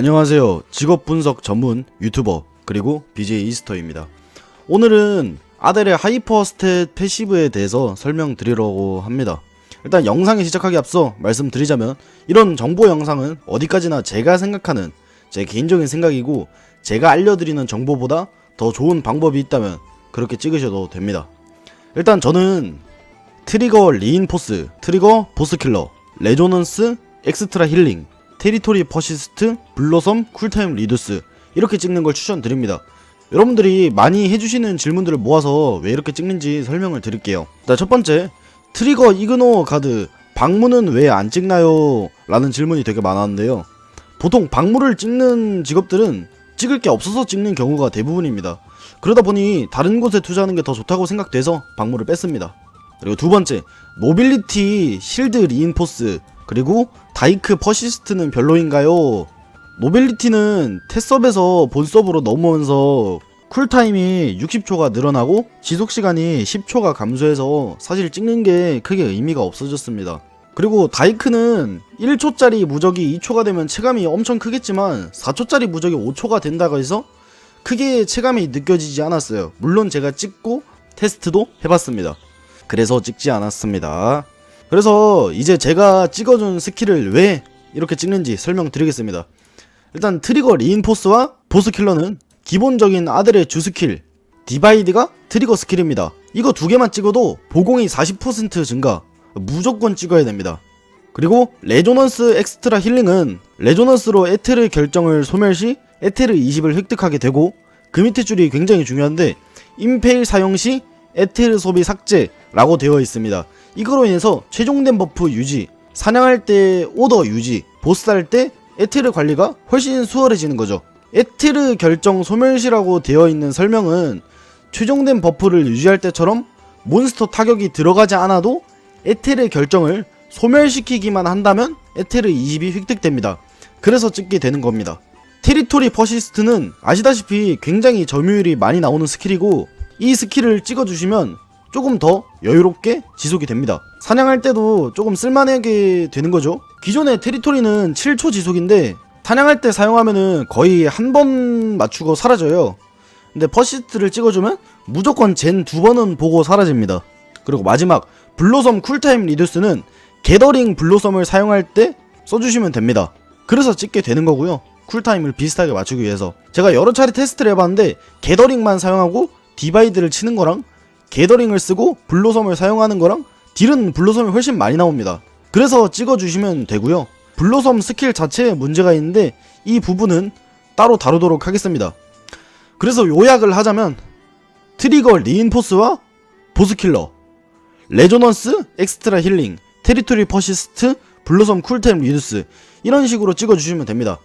안녕하세요. 직업 분석 전문 유튜버 그리고 BJ 이스터입니다. 오늘은 아델의 하이퍼 스탯 패시브에 대해서 설명드리려고 합니다. 일단 영상에 시작하기 앞서 말씀드리자면 이런 정보 영상은 어디까지나 제가 생각하는 제 개인적인 생각이고 제가 알려드리는 정보보다 더 좋은 방법이 있다면 그렇게 찍으셔도 됩니다. 일단 저는 트리거 리인포스, 트리거 보스킬러, 레조넌스, 엑스트라 힐링, 테리토리 퍼시스트, 블로섬, 쿨타임 리두스 이렇게 찍는 걸 추천드립니다. 여러분들이 많이 해주시는 질문들을 모아서 왜 이렇게 찍는지 설명을 드릴게요. 자, 첫 번째, 트리거 이그노 가드 방문은 왜 안 찍나요? 라는 질문이 되게 많았는데요. 보통 방문을 찍는 직업들은 찍을 게 없어서 찍는 경우가 대부분입니다. 그러다 보니 다른 곳에 투자하는 게 더 좋다고 생각돼서 방문을 뺐습니다. 그리고 두 번째, 모빌리티 실드 리인포스 그리고 다이크 퍼시스트는 별로인가요? 모빌리티는 테스업에서 본섭으로 넘어오면서 쿨타임이 60초가 늘어나고 지속시간이 10초가 감소해서 사실 찍는 게 크게 의미가 없어졌습니다. 그리고 다이크는 1초짜리 무적이 2초가 되면 체감이 엄청 크겠지만 4초짜리 무적이 5초가 된다고 해서 크게 체감이 느껴지지 않았어요. 물론 제가 찍고 테스트도 해봤습니다. 그래서 찍지 않았습니다. 그래서 이제 제가 찍어준 스킬을 왜 이렇게 찍는지 설명드리겠습니다. 일단 트리거 리인포스와 보스 킬러는 기본적인 아들의 주 스킬 디바이드가 트리거 스킬입니다. 이거 두 개만 찍어도 보공이 40% 증가 무조건 찍어야 됩니다. 그리고 레조넌스 엑스트라 힐링은 레조넌스로 에테르 결정을 소멸 시 에테르 20을 획득하게 되고 그 밑에 줄이 굉장히 중요한데 임페일 사용 시 에테르 소비 삭제라고 되어 있습니다. 이거로 인해서 최종된 버프 유지, 사냥할 때 오더 유지, 보스 할 때 에테르 관리가 훨씬 수월해지는 거죠. 에테르 결정 소멸시라고 되어 있는 설명은 최종된 버프를 유지할 때처럼 몬스터 타격이 들어가지 않아도 에테르 결정을 소멸시키기만 한다면 에테르 20이 획득됩니다. 그래서 찍게 되는 겁니다. 테리토리 퍼시스트는 아시다시피 굉장히 점유율이 많이 나오는 스킬이고 이 스킬을 찍어주시면 조금 더 여유롭게 지속이 됩니다. 사냥할 때도 조금 쓸만하게 되는 거죠. 기존의 테리토리는 7초 지속인데 사냥할 때 사용하면은 거의 한 번 맞추고 사라져요. 근데 퍼시스트를 찍어주면 무조건 젠 두 번은 보고 사라집니다. 그리고 마지막 블로섬 쿨타임 리듀스는 게더링 블로섬을 사용할 때 써주시면 됩니다. 그래서 찍게 되는 거고요. 쿨타임을 비슷하게 맞추기 위해서 제가 여러 차례 테스트를 해봤는데 게더링만 사용하고 디바이드를 치는 거랑 게더링을 쓰고 블로섬을 사용하는 거랑 딜은 블로섬이 훨씬 많이 나옵니다. 그래서 찍어주시면 되고요. 블로섬 스킬 자체에 문제가 있는데 이 부분은 따로 다루도록 하겠습니다. 그래서 요약을 하자면 트리거 리인포스와 보스킬러 레조넌스 엑스트라 힐링 테리토리 퍼시스트 블로섬 쿨템 리두스 이런 식으로 찍어주시면 됩니다.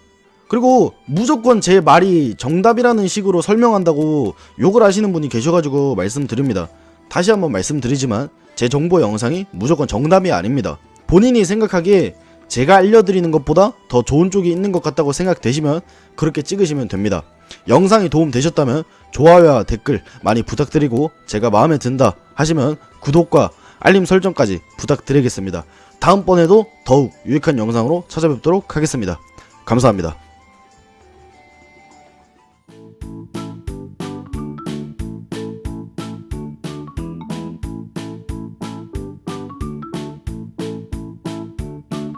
그리고 무조건 제 말이 정답이라는 식으로 설명한다고 욕을 하시는 분이 계셔가지고 말씀드립니다. 다시 한번 말씀드리지만 제 정보 영상이 무조건 정답이 아닙니다. 본인이 생각하기에 제가 알려드리는 것보다 더 좋은 쪽이 있는 것 같다고 생각되시면 그렇게 찍으시면 됩니다. 영상이 도움 되셨다면 좋아요와 댓글 많이 부탁드리고 제가 마음에 든다 하시면 구독과 알림 설정까지 부탁드리겠습니다. 다음번에도 더욱 유익한 영상으로 찾아뵙도록 하겠습니다. 감사합니다.